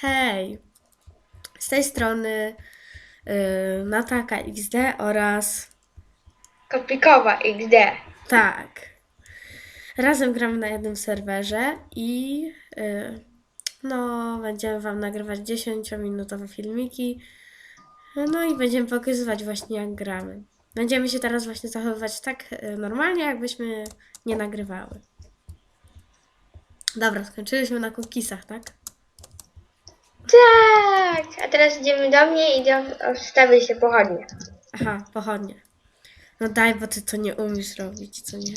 Hej! Z tej strony yy, Nataka XD oraz Kopikowa XD. tak. Razem gramy na jednym serwerze i yy, no, będziemy Wam nagrywać 10-minutowe filmiki. No i będziemy pokazywać właśnie jak gramy. Będziemy się teraz właśnie zachowywać tak yy, normalnie, jakbyśmy nie nagrywały. Dobra, skończyliśmy na cookiesach, tak? Tak! A teraz idziemy do mnie i do- wstawię się pochodnie. Aha, pochodnie. No daj, bo ty to nie umiesz robić, co nie?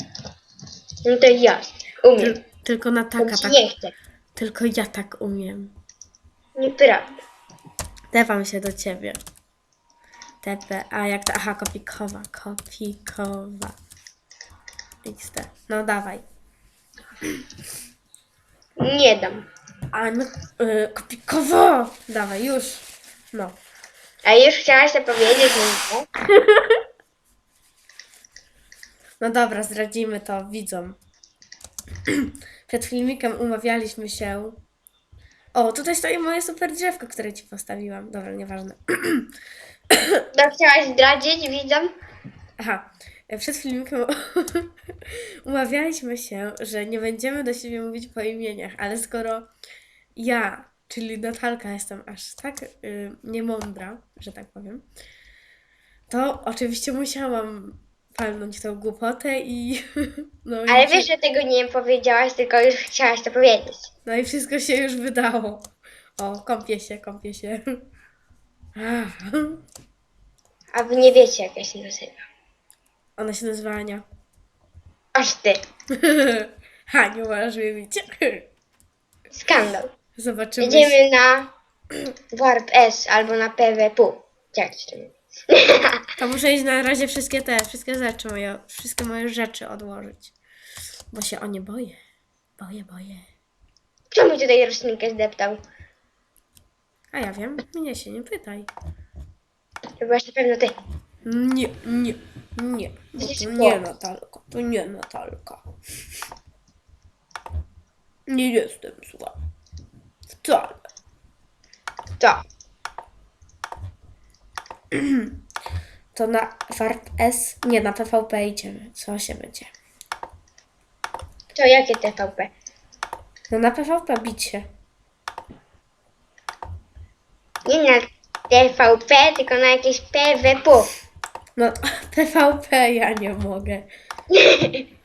No to ja. Umiem. Tyl, tylko na taka, Choć tak. nie chcę. Tylko ja tak umiem. Nieprawda. Tepam się do ciebie. TP, a jak to? Aha, kopikowa, kopikowa. XD. No dawaj. Nie dam. A no, yy, kopikowa! Dawaj, już. No. A już chciałaś to powiedzieć, no? No dobra, zdradzimy to widzom. Przed filmikiem umawialiśmy się. O, tutaj stoi moje super drzewko, które ci postawiłam. Dobra, nieważne. To chciałaś zdradzić widzom? Aha, przed filmikiem umawialiśmy się, że nie będziemy do siebie mówić po imieniach, ale skoro ja, czyli Natalka, jestem aż tak y, niemądra, że tak powiem, to oczywiście musiałam palnąć tą głupotę i. No, Ale i, wiesz, że tego nie powiedziałaś, tylko już chciałaś to powiedzieć. no i wszystko się już wydało. O, kąpię się, kąpię się. A wy nie wiecie, jak ja się nazywam. Ona się nazywa Ania. Aż ty. Ha, nie możesz mnie bić. Skandal. Zobaczymy. Idziemy na Warp S albo na PWP. Jak to się mówi? To muszę iść na razie wszystkie te, wszystkie rzeczy moje, wszystkie moje rzeczy odłożyć. Bo się o nie boję. Boję, boję. Kto mi tutaj roślinkę zdeptał? A ja wiem, mnie się nie pytaj. To byłaś na pewno ty. Nie, nie, nie. Bo to nie Natalka, to nie Natalka. Nie jestem zła. Wcale. To. To na Warp S, nie, na PvP idziemy. Co się będzie? To jakie TVP? No na PvP bić się. Nie na TVP, tylko na jakieś PWP. No, PvP ja nie mogę.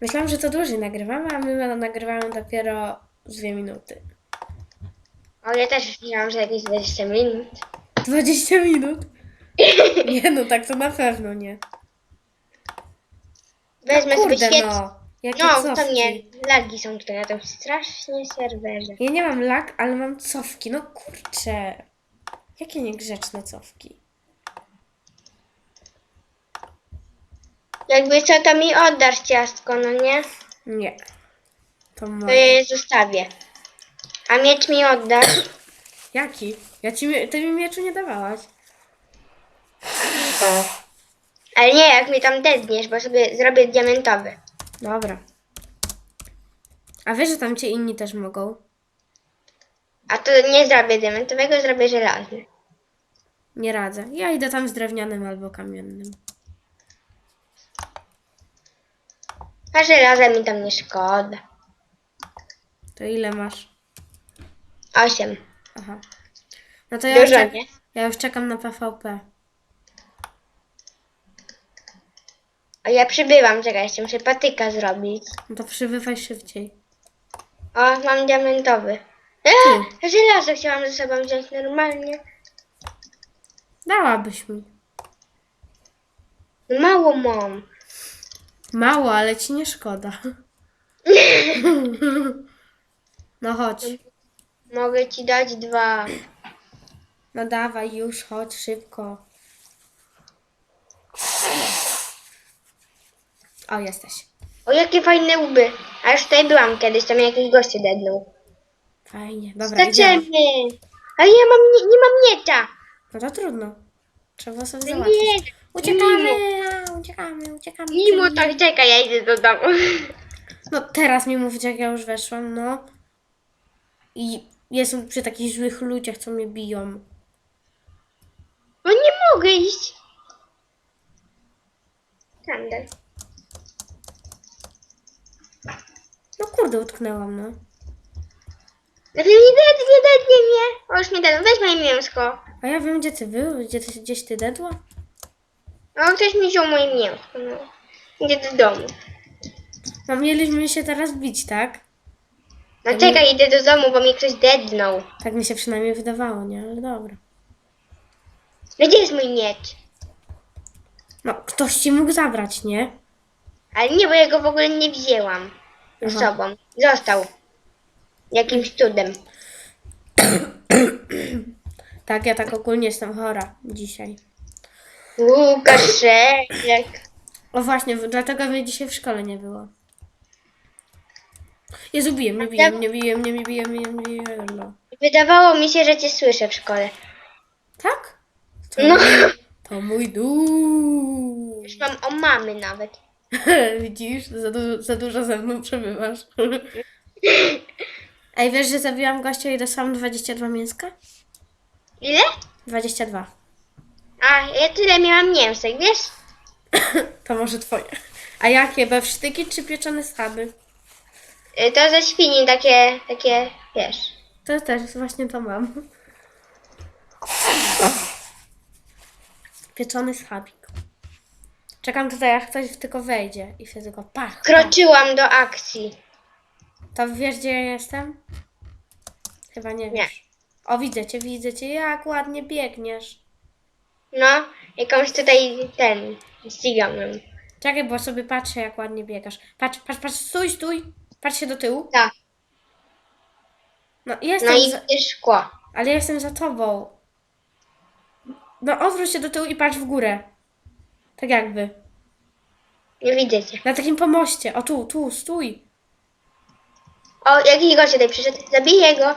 Myślałam, że to dłużej nagrywamy, a my nagrywamy dopiero dwie minuty. Ale ja też myślałam, że jakieś 20 minut. 20 minut? Nie no, tak to na pewno nie. Wezmę sobie Kurde no, jakie No, cofki. to nie. Lagi są tutaj na tym strasznie serwerze. Ja nie mam lag, ale mam cofki. No kurczę. Jakie niegrzeczne cofki. Jakby co, to mi oddasz ciastko, no nie? Nie. To To moje. ja je zostawię. A miecz mi oddasz? Jaki? Ja ci, mie- ty mi mieczu nie dawałaś. Ale nie, jak mi tam dedniesz, bo sobie zrobię diamentowy. Dobra. A wiesz, że tam cię inni też mogą? A to nie zrobię diamentowego, zrobię żelazny. Nie radzę. Ja idę tam z drewnianym albo kamiennym. A żelaza mi tam nie szkoda. To ile masz? Osiem. Aha. No to ja już, Dużo, czek- nie? ja już czekam na PvP. A ja przybywam, czekajcie, muszę patyka zrobić. No to przybywaj szybciej. O, mam diamentowy. A, żelazo chciałam ze sobą wziąć normalnie. Dałabyś mi. Mało mam. Mało, ale ci nie szkoda. No chodź. Mogę ci dać dwa. No dawaj już, chodź szybko. O, jesteś. O, jakie fajne łby. A już tutaj byłam kiedyś, tam jakiś goście dednął. Fajnie. Dobra, idziemy. Skaczemy. A ja mam, nie, nie mam miecza. No to trudno. Trzeba sobie załatwić. nie. Uciekamy, a, uciekamy, uciekamy. Mimo tak, czekaj, ja idę do domu. No teraz mi mówić, jak ja już weszłam, no. I jestem przy takich złych ludziach, co mnie biją. No nie mogę iść. Sandal. No kurde, utknęłam, no. No nie dednie, dednie mnie. O, już mnie dedł. Weź moje mięsko. A ja wiem, gdzie ty był, gdzie ty, gdzieś ty dedła? O, ktoś mi wziął moje mięsko. No. Idę do domu. No mieliśmy się teraz bić, tak? No czekaj, idę do domu, bo mi ktoś dednął. Tak mi się przynajmniej wydawało, nie? Ale dobra. No gdzie jest mój miecz? No, ktoś ci mógł zabrać, nie? Ale nie, bo ja go w ogóle nie wzięłam z Aha. sobą. Został. Jakimś cudem. Tak, ja tak ogólnie jestem chora dzisiaj. Łukaszek. O właśnie, w- dlatego mnie dzisiaj w szkole nie było. Jezu, biję mnie, biję mnie, biję mnie, biję mnie, biję mnie, no. Wydawało mi się, że cię słyszę w szkole. Tak? To, No. to mój duch. Już mam o mamy nawet. Widzisz, za, du- za dużo ze mną przebywasz. Ej, wiesz, że zabiłam gościa i dostałam 22 mięska? Ile? 22. A, ja tyle miałam mięsek, wiesz? To może twoje. A jakie? Bewsztyki czy pieczone schaby? Y, To ze świni takie, takie, wiesz. To też właśnie to mam. Pieczony schabik. Czekam tutaj, jak ktoś tylko wejdzie i go pach. pach. Kroczyłam do akcji. To wiesz, gdzie ja jestem? Chyba nie Nie. wiesz. O, widzę cię, widzę cię. Jak ładnie biegniesz. No, jakąś tutaj ten, ścigam ją. Czekaj, bo sobie patrzę, jak ładnie biegasz. Patrz, patrz, patrz, stój, stój. Patrz się do tyłu. Tak, No, jestem, no i za, szkło. ale jestem za tobą. No, odwróć się do tyłu i patrz w górę. Tak jakby. Nie widzę cię. Na takim pomoście. O, tu, tu, stój. O, jakiś gość tutaj przyszedł. Zabiję go.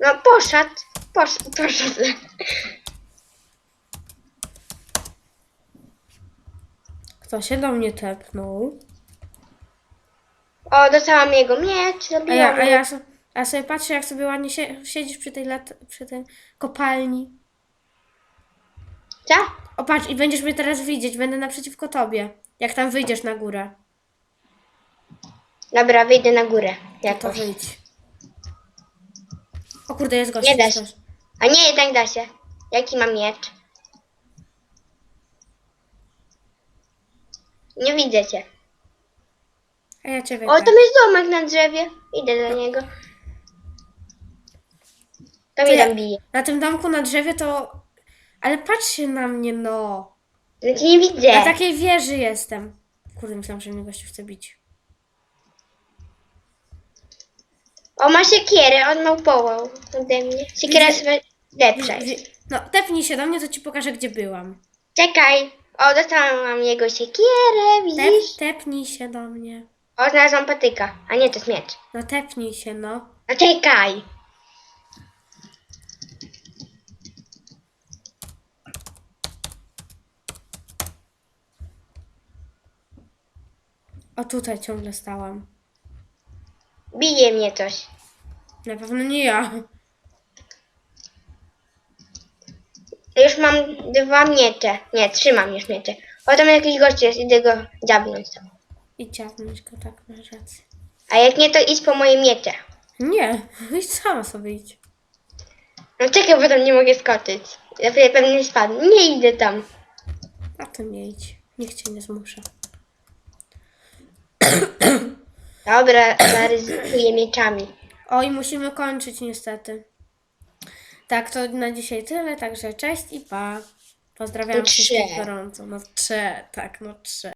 No, poszedł. Posz, poszedł. Kto się do mnie tepnął? O, dostałam jego miecz. A ja, a ja, so, a sobie patrzę, jak sobie ładnie sie, siedzisz przy tej, lat, przy tej kopalni. Co? O, patrz, i będziesz mnie teraz widzieć. Będę naprzeciwko tobie. Jak tam wyjdziesz na górę. Dobra, wyjdę na górę. To Jakoś. wyjdź. O kurde, jest gość. Nie da jest się. gość. A nie, jednak da się. Jaki mam miecz? Nie widzę cię. A ja ciebie. O, tam jest domek na drzewie. Idę do niego. To mnie tam bije. Na tym domku na drzewie to... Ale patrz się na mnie, no. Cię nie widzę. Na takiej wieży jestem. Kurde, myślałam, że mnie gościu chce bić. O, ma siekierę, on ma połał ode mnie. Siekiera Widzę- jest lepsza. jest. No, tepnij się do mnie, to ci pokażę, gdzie byłam. Czekaj. O, dostałam jego siekierę, Tep, widzisz? tepnij się do mnie. O, znalazłam patyka. A nie, to jest miecz. No, tepnij się, no. No czekaj. O, tutaj ciągle stałam. Bije mnie coś. Na pewno nie ja. Już mam dwa miecze. Nie, trzymam już miecze. O, tam jakiś gość jest, idę go dziabnąć. tam. I ciapnąć go, tak, masz rację. A jak nie, to idź po moje miecze. Nie, idź sama sobie idź. No czekaj, bo tam nie mogę skoczyć. Ja pe- pewnie spadnę. Nie idę tam. A to nie idź. Niech cię nie zmusza. Dobra, zaryzykuję mieczami. Oj, musimy kończyć niestety. Tak, to na dzisiaj tyle, także cześć i pa. Pozdrawiam To wszystkich gorąco. No trze, tak, no trze.